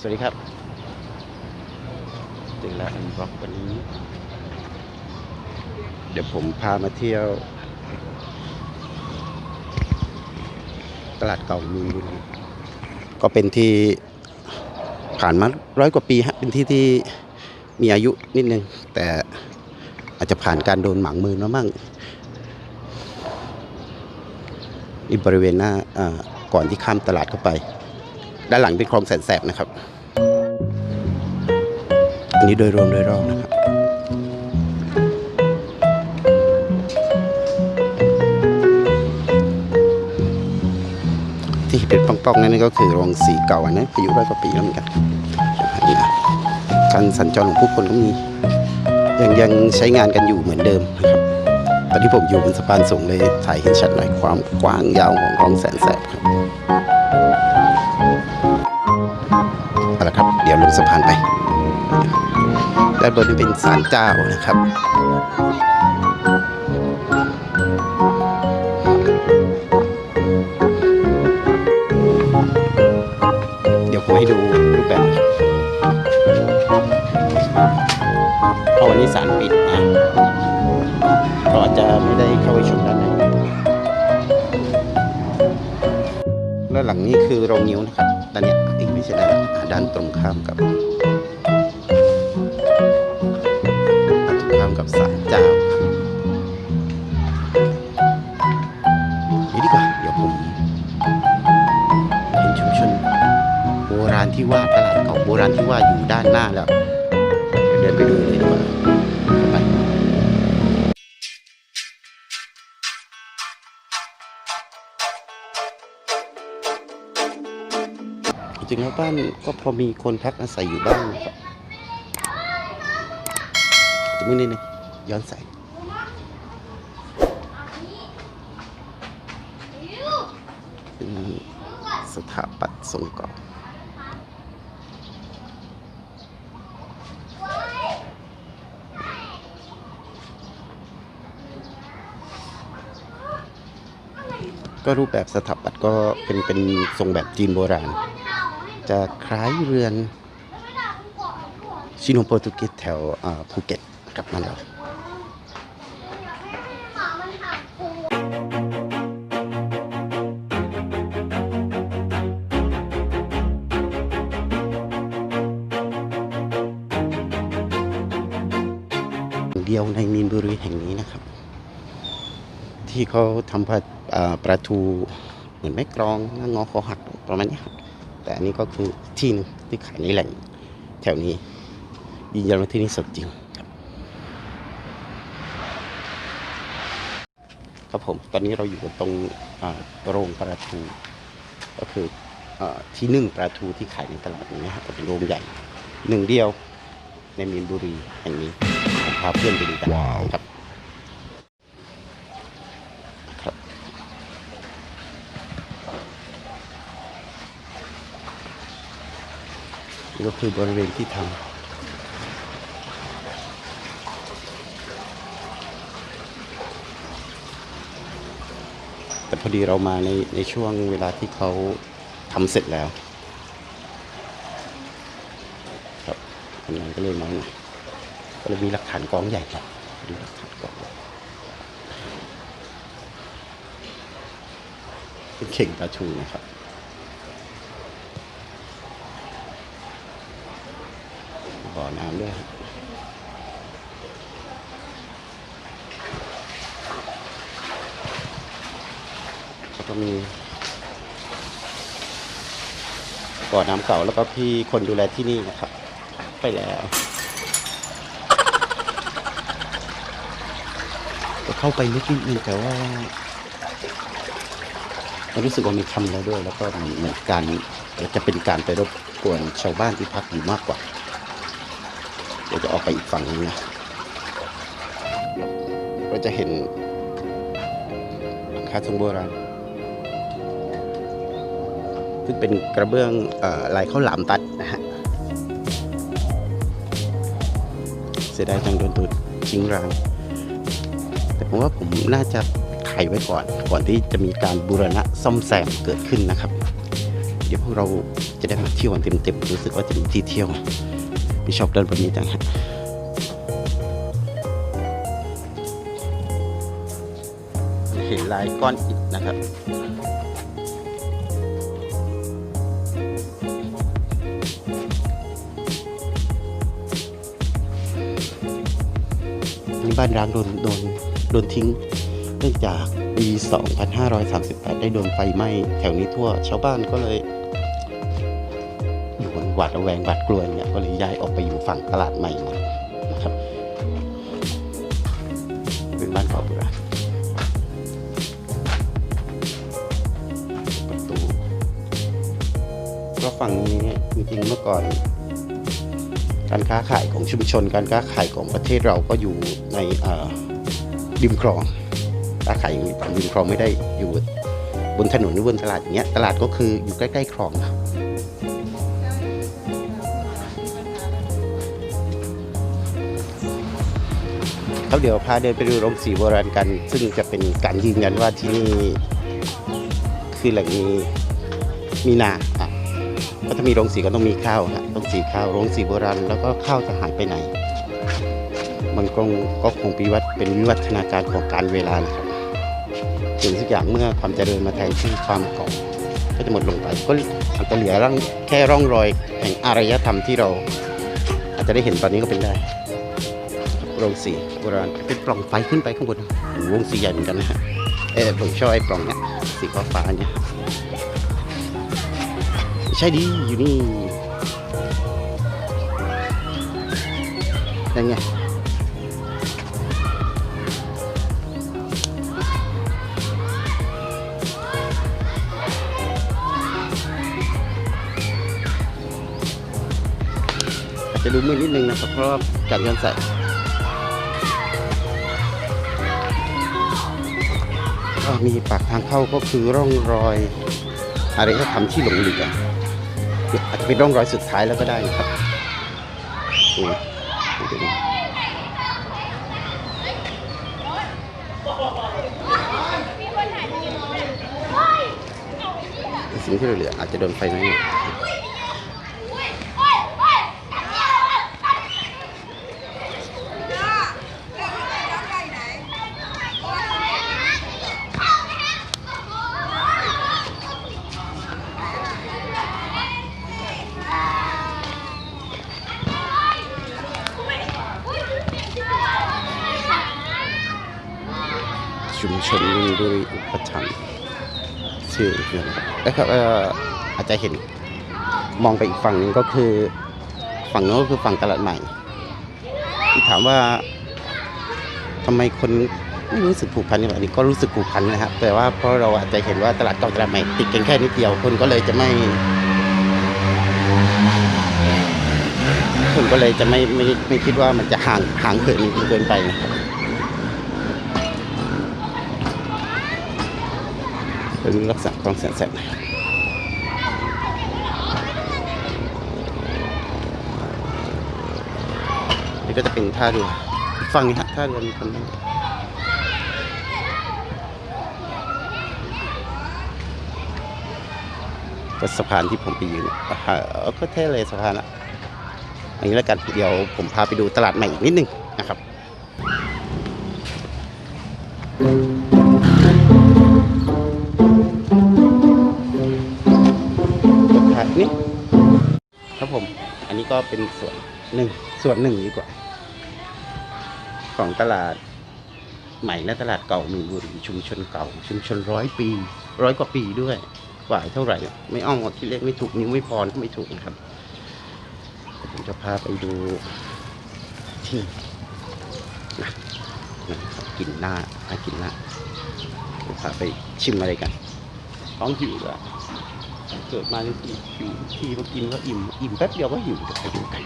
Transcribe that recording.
สวัสดีครับถึงแล้วอันบล็อกวันนี้ เดี๋ยวผมพามาเที่ยว ตลาดเก่ามีนบุรีก็เป็นที่ผ่านมาร้อยกว่าปีฮะเป็นที่ที่มีอายุนิดนึง แต่อาจจะผ่านการโดนหมางมือมาบ้างนี่บริเวณหน้าอ่าก่อนที่ข้ามตลาดเข้าไป ด้านหลังเป็นคลองแสนแสบนะครับ อันนี้โดยรวมโดยรอบนะครับที่เป็นป้องๆนั่นก็คือโรงสีเก่าอันนั้นอายุร้อยกว่าปีแล้วเหมือนกันการสัญจรของผู้คนก็มียังยังใช้งานกันอยู่เหมือนเดิมนะครับตอนที่ผมอยู่บนสะพานสูงเลยถ่ายเห็นชัดหน่อยความกว้างยาวของคลองแสนแสบครับ สะพานไป ด้านบนนี้เป็นศาลเจ้านะครับเดี๋ยวผมให้ดูรูปแบบนะครับเอวันนี้ศาลปิดนะเราอาจจะไม่ได้เข้าไปชมด้านในแล้วหลังนี้คือโรงนิ้วนะครับ ใช่ด้านด้านตรงข้ามกับตรงข้ามกับศาลเจ้านี่ดีกว่า เดี๋ยวผมเห็นชุมชนโบราณที่ว่าตลาดเก่าโบราณที่ว่าอยู่ด้านหน้าแล้ว เดี๋ยวเดินไปดูเลยดีกว่า ริงๆแล้วบ้านก็พอมีคนพักอาศัยอยู่บ้างครับจะไม่นิดนึงย้อนแสงเป็นสถาปัตย์ทรงก่าก็รูปแบบสถาปัตย์ก็เป็นเป็นทรงแบบจีนโบราณ จะคล้ายเรือนชิโนโปรตุเกสแถวภูเก็ตกับนั่นเราเดียวในมีนบุรีแห่งนี้นะครับ ที่เขาทำผัดอ่าปลาทูเหมือนแม่กรองงางอคอหักประมาณนี้ครับ แต่อันนี้ก็คือที่หนึงที่ขายในแหล่งแถวนี้ยืนยันว่าที่นี่สดจริงครับ ครับผมตอนนี้เราอยู่กันตรงโรงปลาทูก็คืออที่นึ่งปลาทูที่ขายในตลาดนี้นะครับเป็นโรงใหญ่หนึ่งเดียวในมีนบุรีแห่งนี้ผมพาเพื่อนไปดูกันครับครับ นี่ก็คือบริเวณที่ทำแต่พอดีเรามาในในช่วงเวลาที่เขาทำเสร็จแล้ว ครับทำงานก็เลยน้อยหน่อยก็เลยมีหลักฐานกองใหญ่ครับดูหลักฐานกองเป็นเข่งปลาทูนะครับ บ่อน้ำด้วยแล้วก็มีบ่อน้ำเก่าแล้วก็พี่คนดูแลที่นี่นะครับ ไปแล้วจะเข้าไปลึกนิดนึงแต่ว่ามันรู้สึกว่ามีคำแล้วด้วย แล้วก็เหมือนการจะเป็นการไปรบกวนชาวบ้านที่พักอยู่มากกว่า เดี๋ยวจะออกไปอีกฝั่งนึงนะก็จะเห็นคาทรงโบราณซึ่งเป็นกระเบื้องออลายข้าวหลามตัดนะฮะเสียดายจังโดนตัวทิ้งร้างแต่ผมว่าผมน่าจะไขไว้ก่อน ก่อนที่จะมีการบูรณะซ่อมแซมเกิดขึ้นนะครับ เดี๋ยวพวกเราจะได้มาเที่ยวกันเต็มๆรู้สึกว่าจะมีที่เที่ยว พี่ชอบเดินแบบนี้จังฮะเห็นลายก้อนอิฐนะครับนี่บ้านร้างโดนโดนโดนทิ้งเนื่องจากปี 2538 ได้โดนไฟไหม้แถวนี้ทั่ว ชาวบ้านก็เลยอยู่กัน หวาดระแวงหวาดกลัวเงี้ยก็เลยย้ายออกไปอยู่ฝั่งตลาดใหม่หมดนะครับเป็นบ้านเก่าโบราณประตูก็ฝั่งนี้จริงๆเมื่อก่อน การค้าขายของชุมชน การค้าขายของประเทศเราก็อยู่ในเอ่อริมคลองค้าขายอยู่ริมคลองไม่ได้อยู่บนถนนหรือบนตลาดอย่างเงี้ยตลาดก็คืออยู่ใกล้ๆคลองครั แล้วเดี๋ยวพาเดินไปดูโรงสีโบราณกัน ซึ่งจะเป็นการยืนยันว่าที่นี่คือแหล่งมีมีนาอะก็ถ้ามีโรงสีก็ต้องมีข้าวนะต้องสีข้าวโรงสีโบราณแล้วก็ข้าวจะหายไปไหน มันก็ก็คงปีวัดเป็นวิวัฒนาการของการเวลานะครับสิ่งทุกอย่างเมื่อความเจริญมาแทนที่ความเก่าก็จะหมดลงไปก็อาจจะเหลือร่องแค่ร่องรอยแห่งอารยธรรมที่เรา อาจจะได้เห็นตอนนี้ก็เป็นได้ โรงสีโบราณเป็นปล่องไฟขึ้นไปข้างบนโอ้โหโรงสีใหญ่เหมือนกันนะฮะเออผมชอบไอ้ปล่องเนี้ยสีฟ้าฟ้าเนี่ยใช่ดีอยู่นี่ยังไงอาจจะดูมืดนิดนึงนะครับเพราะว่าการย้อนแส ก็มีปากทางเข้าก็คือร่องรอยอารยธรรมที่หลงเหลืออาจจะเป็นร่องรอยสุดท้ายแล้วก็ได้นะครับสิ่งที่เหลืออาจจะโดนไฟไหม้ ชุมชนมินบุรีอุปถัมภ์ชื่อนะครับแล้วก็อาจจะเห็นมองไปอีกฝั่งหนึ่งก็คือฝั่งโน้นก็คือฝั่งตลาดใหม่ ที่ถามว่าทำไมคนไม่รู้สึกผูกพันกับนนี้ก็รู้สึกผูกพันนะครับ แต่ว่าเพราะเราอาจจะเห็นว่าตลาดเก่าตลาดใหม่ติดกันแค่นิดเดียวคนก็เลยจะไม่คนก็เลยจะไม่ไม่ไม่คิดว่ามันจะห่างห่างเหินเกินไปนะครับ เป็นลักษณะของแสนแสบนี่ก็จะเป็นท่าเรืออีกฝั่งนี้ฮะท่าเรือมีคนนั่งก็สะพานที่ผมไปยืนอ่าฮะก็เท่เลยสะพานละอันนี้แล้วกันเดี๋ยวผมพาไปดูตลาดใหม่อีกนิดนึงนะครับ นี่ครับผม อันนี้ก็เป็นส่วนหนึ่งส่วนหนึ่งดีกว่า ของตลาดใหม่และตลาดเก่ามีนบุรีชุมชนเก่า ชุมชนร้อยปีร้อยกว่าปีด้วยกว่าเท่าไหร่ ไม่อ้อมที่เล็กไม่ถูกนิ้วไม่พรก็ไม่ถูกนะครับผมจะพาไปดูที่นะนะกินหน้าอากินหน้าผมพาไปชิมอะไรกันท้องหิวอะ เกิดมาในที่หิวที่มากินก็อิ่ม อิ่มแป๊บเดียวก็หิวเดี๋ยวไปดูกัน